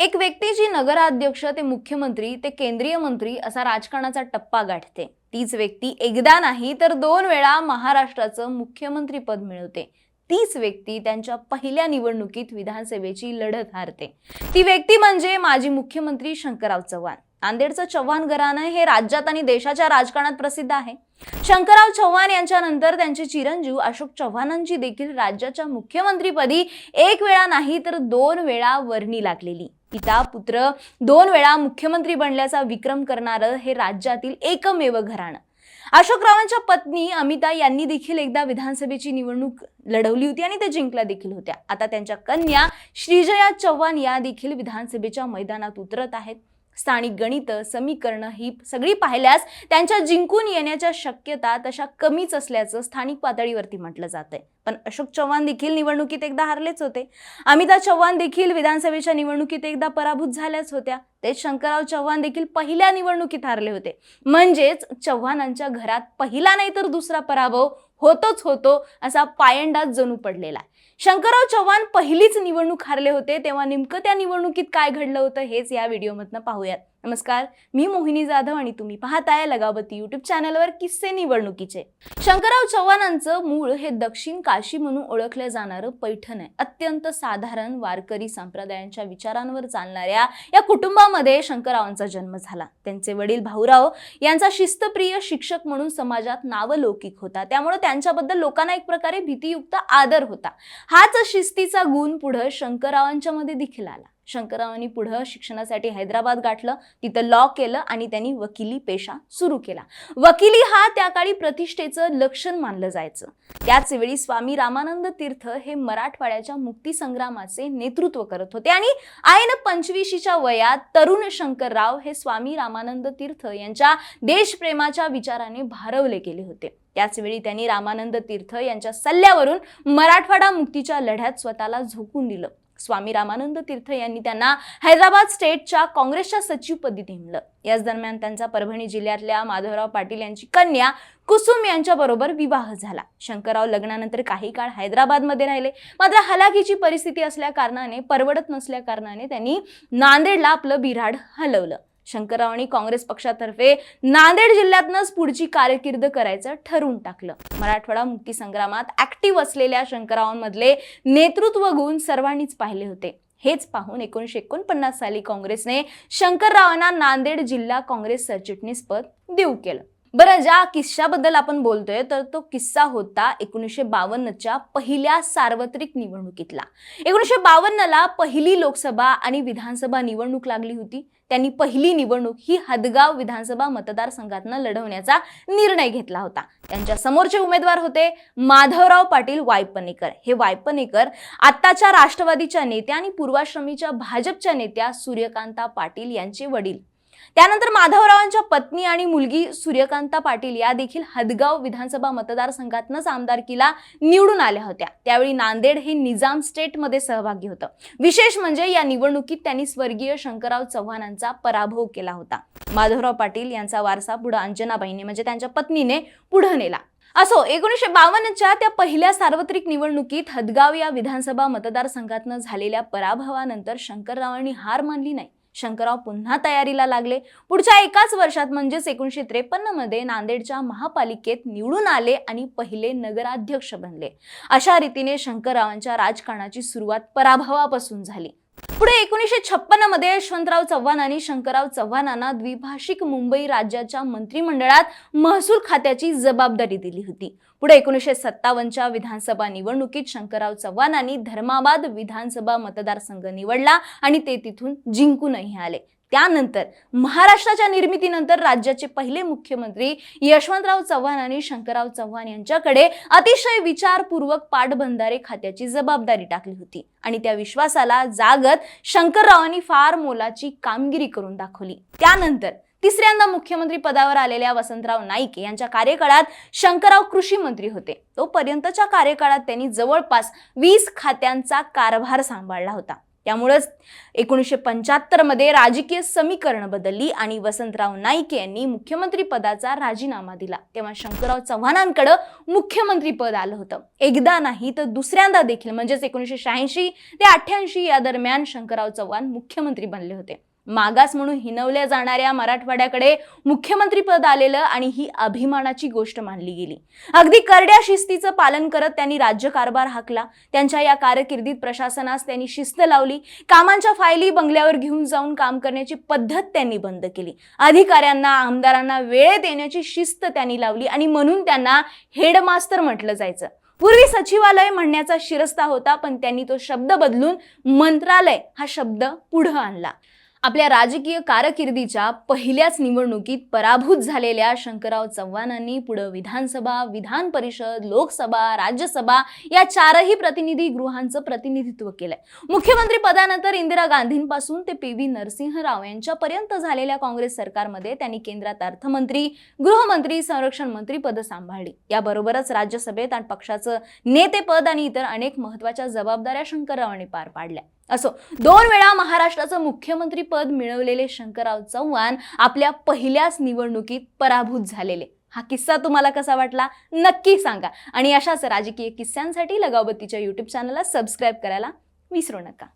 एक व्यक्ती जी नगराध्यक्ष ते मुख्यमंत्री ते केंद्रीय मंत्री असा राजकारणाचा टप्पा गाठते. तीच व्यक्ती एकदा नाही तर दोन वेळा महाराष्ट्राचं मुख्यमंत्री पद मिळवते. तीच व्यक्ती त्यांच्या पहिल्या निवडणुकीत विधानसभेची लढत हारते. ती व्यक्ती म्हणजे माजी मुख्यमंत्री शंकरराव चव्हाण. नांदेडचं चव्हाण घराणं हे राज्यात आणि देशाच्या राजकारणात प्रसिद्ध आहे. शंकरराव चव्हाण यांच्यानंतर त्यांचे चिरंजीव अशोक चव्हाणांची देखील राज्याच्या मुख्यमंत्रीपदी एक वेळा नाही तर दोन वेळा वर्णी लागलेली. पिता पुत्र दोन वेळा मुख्यमंत्री बनल्याचा विक्रम करणारं हे राज्यातील एकमेव घराणं. अशोकरावांच्या पत्नी अमिता यांनी देखील एकदा विधानसभेची निवडणूक लढवली होती आणि ते जिंकल्या देखील होत्या. आता त्यांच्या कन्या श्रीजया चव्हाण या देखील विधानसभेच्या मैदानात उतरत आहेत. स्थानिक गणित समीकरणं ही सगळी पाहिल्यास त्यांच्या जिंकून येण्याच्या शक्यता तशा कमीच असल्याचं स्थानिक पातळीवरती म्हटलं जात आहे पण अशोक चव्हाण देखील निवडणुकीत एकदा हारलेच होते. अमिता चव्हाण देखील विधानसभेच्या निवडणुकीत एकदा पराभूत झाल्याच होत्या. तेच शंकरराव चव्हाण देखील पहिल्या निवडणुकीत हारले होते. म्हणजेच चव्हाणांच्या घरात पहिला नाही तर दुसरा पराभव होतोच होतो असा पायंडाच जणू पडलेला आहे. शंकरराव चव्हाण पहिलीच निवडणूक हारले होते तेव्हा नेमकं त्या निवडणुकीत काय घडलं होतं हेच या व्हिडिओमधनं पाहूयात. नमस्कार मी मोहिनी जाधव आणि तुम्ही पाहताय लगावती युट्यूब चॅनलवर किस्से निवडणुकीचे. शंकरराव चव्हाणांचं मूळ हे दक्षिण काशी म्हणून ओळखलं जाणारं पैठण आहे. अत्यंत साधारण वारकरी संप्रदायांच्या विचारांवर चालणाऱ्या या कुटुंबामध्ये शंकररावांचा जन्म झाला. त्यांचे वडील भाऊराव यांचा शिस्तप्रिय शिक्षक म्हणून समाजात नावलौकिक होता. त्यामुळे त्यांच्याबद्दल लोकांना एक प्रकारे भीतीयुक्त आदर होता. हाच शिस्तीचा गुण पुढं शंकररावांच्या मध्ये देखील आला. शंकररावांनी पुढं शिक्षणासाठी हैदराबाद गाठलं तिथं लॉ केलं आणि त्यांनी वकिली पेशा सुरू केला. वकिली हा त्या काळी प्रतिष्ठेचं लक्षण मानलं जायचं. त्याचवेळी स्वामी रामानंद तीर्थ हे मराठवाड्याच्या मुक्तीसंग्रामाचे नेतृत्व करत होते आणि आयन पंचवीशीच्या वयात तरुण शंकरराव हे स्वामी रामानंद तीर्थ यांच्या देशप्रेमाच्या विचाराने भारवले गेले होते. त्याचवेळी त्यांनी रामानंद तीर्थ यांच्या सल्ल्यावरून मराठवाडा मुक्तीच्या लढ्यात स्वतःला झोकून दिलं. स्वामी रामानंद तीर्थ यांनी त्यांना हैदराबाद स्टेटच्या काँग्रेसच्या सचिवपदी नेमलं. याच दरम्यान त्यांचा परभणी जिल्ह्यातल्या माधवराव पाटील यांची कन्या कुसुम यांच्याबरोबर विवाह झाला. शंकरराव लग्नानंतर काही काळ हैदराबादमध्ये राहिले. मात्र हलाखीची परिस्थिती असल्या कारणाने परवडत नसल्या कारणाने त्यांनी नांदेडला आपलं बिराड हलवलं. शंकररावांनी काँग्रेस पक्षातर्फे नांदेड जिल्ह्यातनंच पुढची कारकीर्द करायचं ठरवून टाकलं. मराठवाडा मुक्ती संग्रामात ऍक्टिव्ह असलेल्या शंकररावांमधले नेतृत्व गुण सर्वांनीच पाहिले होते. हेच पाहून एकोणीशे एकोणपन्नास साली काँग्रेसने शंकररावांना नांदेड जिल्हा काँग्रेस सरचिटणीस पद देऊ केलं. बरं ज्या किस्साबद्दल आपण बोलतोय तर तो किस्सा होता एकोणीसशे बावन्नच्या पहिल्या सार्वत्रिक निवडणुकीतला. एकोणीसशे बावन्नला पहिली लोकसभा आणि विधानसभा निवडणूक लागली होती. त्यांनी पहिली निवडणूक ही हदगाव विधानसभा मतदारसंघातनं लढवण्याचा निर्णय घेतला होता. त्यांच्या समोरचे उमेदवार होते माधवराव पाटील वायपनेकर हे वायपनेकर आत्ताच्या राष्ट्रवादीच्या नेत्या आणि पूर्वाश्रमीच्या भाजपच्या नेत्या सूर्यकांता पाटील यांचे वडील. त्यानंतर माधवरावांच्या पत्नी आणि मुलगी सूर्यकांता पाटील या देखील हदगाव विधानसभा मतदारसंघातनंच आमदारकीला निवडून आल्या होत्या. त्यावेळी नांदेड हे निजाम स्टेटमध्ये सहभागी होतं. विशेष म्हणजे या निवडणुकीत त्यांनी स्वर्गीय शंकरराव चव्हाणांचा पराभव केला होता. माधवराव पाटील यांचा वारसा पुढे अंजनाबाईने म्हणजे त्यांच्या पत्नीने पुढे नेला. असो एकोणीसशे बावन्नच्या त्या पहिल्या सार्वत्रिक निवडणुकीत हदगाव या विधानसभा मतदारसंघातनं झालेल्या पराभवानंतर शंकररावांनी हार मानली नाही. शंकरराव पुन्हा तयारीला लागले. पुढच्या एकाच वर्षात म्हणजेच एकोणीसशे त्रेपन्नमध्ये नांदेडच्या महापालिकेत निवडून आले आणि पहिले नगराध्यक्ष बनले. अशा रीतीने शंकररावांच्या राजकारणाची सुरुवात पराभवापासून झाली. पुढे एकोणीसशे छप्पन्नमध्ये यशवंतराव चव्हाण आणि शंकरराव चव्हाणांना द्विभाषिक मुंबई राज्याच्या मंत्रिमंडळात महसूल खात्याची जबाबदारी दिली होती. पुढे एकोणीसशे सत्तावन्नच्या विधानसभा निवडणुकीत शंकरराव चव्हाणांनी धर्माबाद विधानसभा मतदारसंघ निवडला आणि ते तिथून जिंकूनही आले. त्यानंतर महाराष्ट्राच्या निर्मितीनंतर राज्याचे पहिले मुख्यमंत्री यशवंतराव चव्हाण आणि शंकरराव चव्हाण यांच्याकडे अतिशय विचारपूर्वक पाटबंधारे खात्याची जबाबदारी टाकली होती आणि त्या विश्वासाला जागत शंकररावांनी फार मोलाची कामगिरी करून दाखवली. त्यानंतर तिसऱ्यांदा मुख्यमंत्री पदावर आलेल्या वसंतराव नाईक यांच्या कार्यकाळात शंकरराव कृषी मंत्री होते. तोपर्यंतच्या कार्यकाळात त्यांनी जवळपास वीस खात्यांचा कारभार सांभाळला होता. त्यामुळंच एकोणीसशे पंच्याहत्तरमध्ये राजकीय समीकरण बदलली आणि वसंतराव नाईक यांनी मुख्यमंत्री पदाचा राजीनामा दिला. तेव्हा शंकरराव चव्हाणांकडं मुख्यमंत्री पद आलं होतं. एकदा नाही तर दुसऱ्यांदा देखील म्हणजेच एकोणीसशे शहाऐंशी ते अठ्ठ्याऐंशी या दरम्यान शंकरराव चव्हाण मुख्यमंत्री बनले होते. मागास म्हणून हिनवल्या जाणाऱ्या मराठवाड्याकडे मुख्यमंत्री पद आलेलं आणि ही अभिमानाची गोष्ट मानली गेली. अगदी करड्या शिस्तीचं पालन करत त्यांनी राज्यकारभार हाकला. त्यांच्या या कारकिर्दीत प्रशासनास त्यांनी शिस्त लावली. कामांच्या फायली बंगल्यावर घेऊन जाऊन काम करण्याची पद्धत त्यांनी बंद केली. अधिकाऱ्यांना आमदारांना वेळेत येण्याची शिस्त त्यांनी लावली आणि म्हणून त्यांना हेडमास्तर म्हटलं जायचं. पूर्वी सचिवालय म्हणण्याचा शिरस्ता होता पण त्यांनी तो शब्द बदलून मंत्रालय हा शब्द पुढं आणला. आपल्या राजकीय कारकिर्दीच्या पहिल्याच निवडणुकीत पराभूत झालेल्या शंकरराव चव्हाणांनी पुढं विधानसभा विधान परिषद लोकसभा राज्यसभा या चारही प्रतिनिधी गृहांचं प्रतिनिधित्व केलंय. मुख्यमंत्री पदानंतर इंदिरा गांधींपासून ते पी व्ही नरसिंहराव यांच्यापर्यंत झालेल्या काँग्रेस सरकारमध्ये त्यांनी केंद्रात अर्थमंत्री गृहमंत्री संरक्षण मंत्री पद सांभाळली. याबरोबरच राज्यसभेत आणि पक्षाचं नेतेपद आणि इतर अनेक महत्त्वाच्या जबाबदाऱ्या शंकररावांनी पार पाडल्या. असो. दोन वेळा महाराष्ट्राचं मुख्यमंत्री पद मिळवलेले शंकरराव चव्हाण आपल्या पहिल्याच निवडणुकीत पराभूत झालेले. हा किस्सा तुम्हाला कसा वाटला? नक्की सांगा. आणि अशाच राजकीय किस्स्यांसाठी लगावबत्तीच्या युट्यूब चॅनलला सबस्क्राईब करायला विसरू नका.